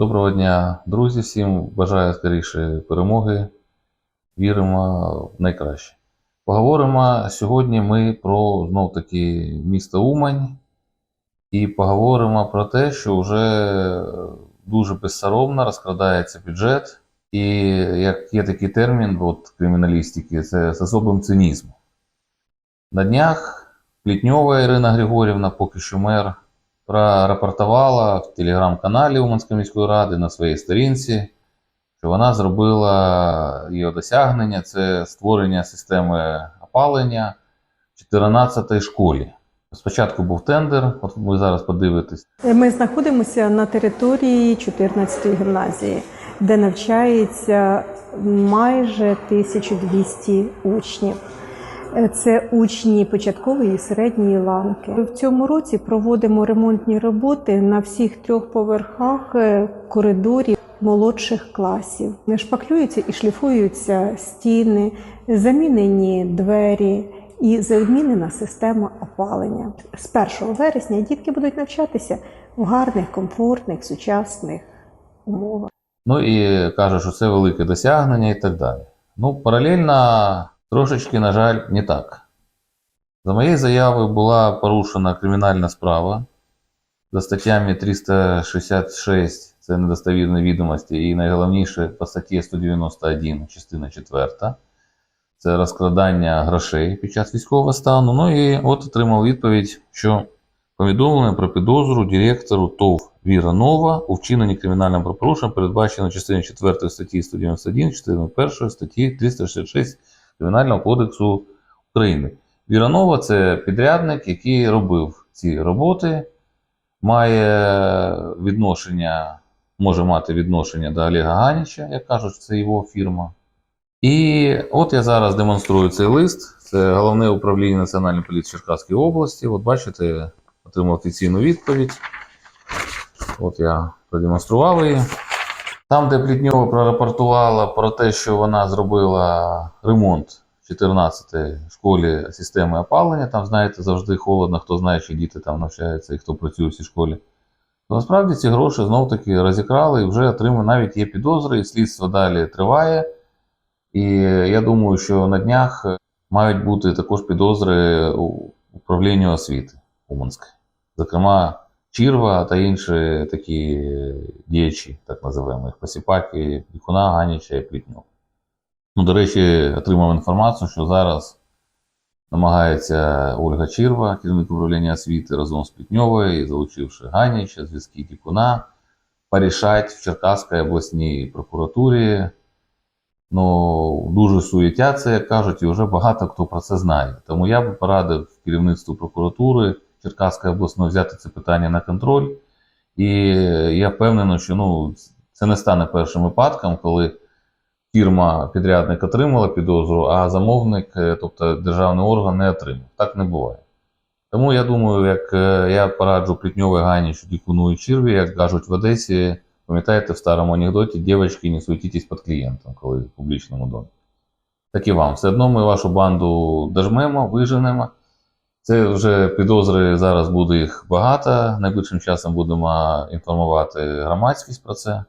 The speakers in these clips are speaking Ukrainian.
Доброго дня, друзі. Всім бажаю скоріше перемоги. Віримо в найкраще. Поговоримо сьогодні ми про знов таки місто Умань і поговоримо про те, що вже дуже безсоромно розкрадається бюджет. І як є такий термін от, криміналістики, це з особим цинізмом. На днях Плітньова Ірина Григорівна, поки що мер, прорапортувала в телеграм-каналі Уманської міської ради на своїй сторінці, що вона зробила її досягнення це створення системи опалення в 14-й школі. Спочатку був тендер, от ви зараз подивитесь. Ми знаходимося на території 14-ї гімназії, де навчається майже 1200 учнів. Це учні початкової і середньої ланки. В цьому році проводимо ремонтні роботи на всіх трьох поверхах е, коридорів молодших класів. Шпаклюються і шліфуються стіни, замінені двері і замінена система опалення. З 1 вересня дітки будуть навчатися в гарних, комфортних, сучасних умовах. Ну і каже, що це велике досягнення і так далі. Ну, паралельно трошечки, на жаль, не так. За моєю заявою була порушена кримінальна справа за статтями 366, це недостовірні відомості, і найголовніше по статті 191, частина 4. Це розкрадання грошей під час військового стану. Ну і от отримав відповідь, що повідомлення про підозру директору ТОВ Віра Нова у вчиненні кримінального правопорушення передбачено частиною 4 статті 191, частиною 1 статті 366 Кримінального кодексу України. Віра Нова це підрядник, який робив ці роботи, має відношення, може мати відношення до Олега Ганіча, як кажуть, це його фірма. І от я зараз демонструю цей лист. Це головне управління Національної поліції Черкаської області. От бачите, отримав офіційну відповідь. От я продемонстрував її. Там, де Плітньова прорапортувала про те, що вона зробила ремонт 14-й школі системи опалення, там, знаєте, завжди холодно, хто знає, чи діти там навчаються і хто працює в цій школі. То насправді ці гроші знов таки розікрали і вже отримали, навіть є підозри, і слідство далі триває. І я думаю, що на днях мають бути також підозри у управлінню освіти Уманської. Зокрема, Чірва та інші такі діячі, так називаємо їх посіпаки, Пікуна, Ганіча і Плітньов. Ну, до речі, отримав інформацію, що зараз намагається Ольга Чірва, керівник управління освіти, разом з Плітньовою, залучивши Ганіча, зв'язки Тікуна, порішати в Черкаській обласній прокуратурі. Ну, дуже суєтяться, як кажуть, і вже багато хто про це знає. Тому я би порадив керівництву прокуратури Черкаської обласної взяти це питання на контроль. І я впевнений, що ну, це не стане першим випадком, коли фірма підрядник отримала підозру, а замовник, е, тобто державний орган, не отримав. Так не буває. Тому я думаю, як е, я пораджу Плітньовій Гані, що дікуную черві, як кажуть в Одесі, пам'ятаєте в старому анекдоті, дівчатки, не суетитесь під клієнтом, коли в публічному домі. Так і вам. Все одно ми вашу банду дожмемо, виженемо. Це вже підозри, зараз буде їх багато. Найближчим часом будемо інформувати громадськість про це.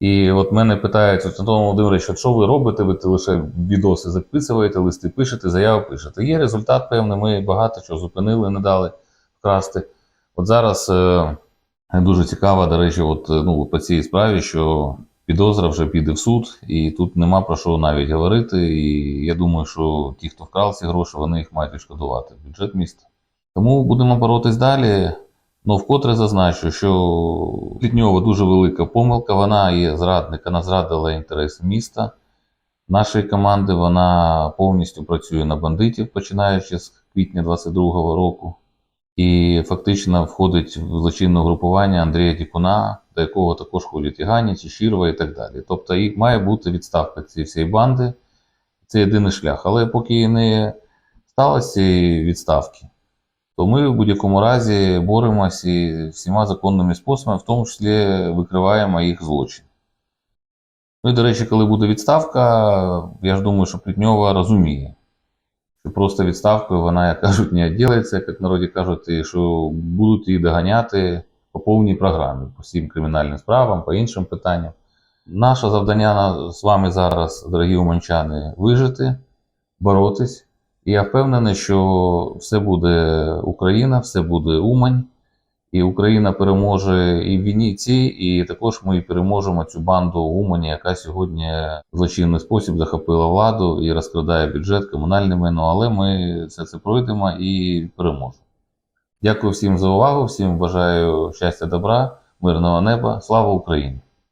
І от мене питають, Антон Володимирович, що ви робите? Ви лише відоси записуєте, листи пишете, заяви пишете. Є результат певний, ми багато чого зупинили, не дали вкрасти. От зараз е, дуже цікаво, до речі, от, е, ну, по цій справі, що підозра вже піде в суд, і тут нема про що навіть говорити. І я думаю, що ті, хто вкрав ці гроші, вони їх мають відшкодувати в бюджет міста. Тому будемо боротись далі. Ну, вкотре зазначу, що Плітньова дуже велика помилка, вона є зрадник, вона зрадила інтереси міста. Нашої команди вона повністю працює на бандитів, починаючи з квітня 22-го року. І фактично входить в злочинне групування Андрія Дікуна, до якого також ходять і Ганіч, і Щірва і так далі. Тобто і має бути відставка цієї всієї банди. Це єдиний шлях. Але поки не сталося цієї відставки, то ми в будь-якому разі боремося і всіма законними способами, в тому числі викриваємо їх злочин. Ну і, до речі, коли буде відставка, я ж думаю, що Плітньова розуміє, що просто відставкою вона, як кажуть, не відділиться, як в народі кажуть, і що будуть її доганяти по повній програмі, по всім кримінальним справам, по іншим питанням. Наше завдання з вами зараз, дорогі уманчани, вижити, боротись. І я впевнений, що все буде Україна, все буде Умань, і Україна переможе і в війні цій, і також ми переможемо цю банду Умані, яка сьогодні в злочинний спосіб захопила владу і розкрадає бюджет, комунальне майно. Але ми все це пройдемо і переможемо. Дякую всім за увагу, всім бажаю щастя, добра, мирного неба. Слава Україні!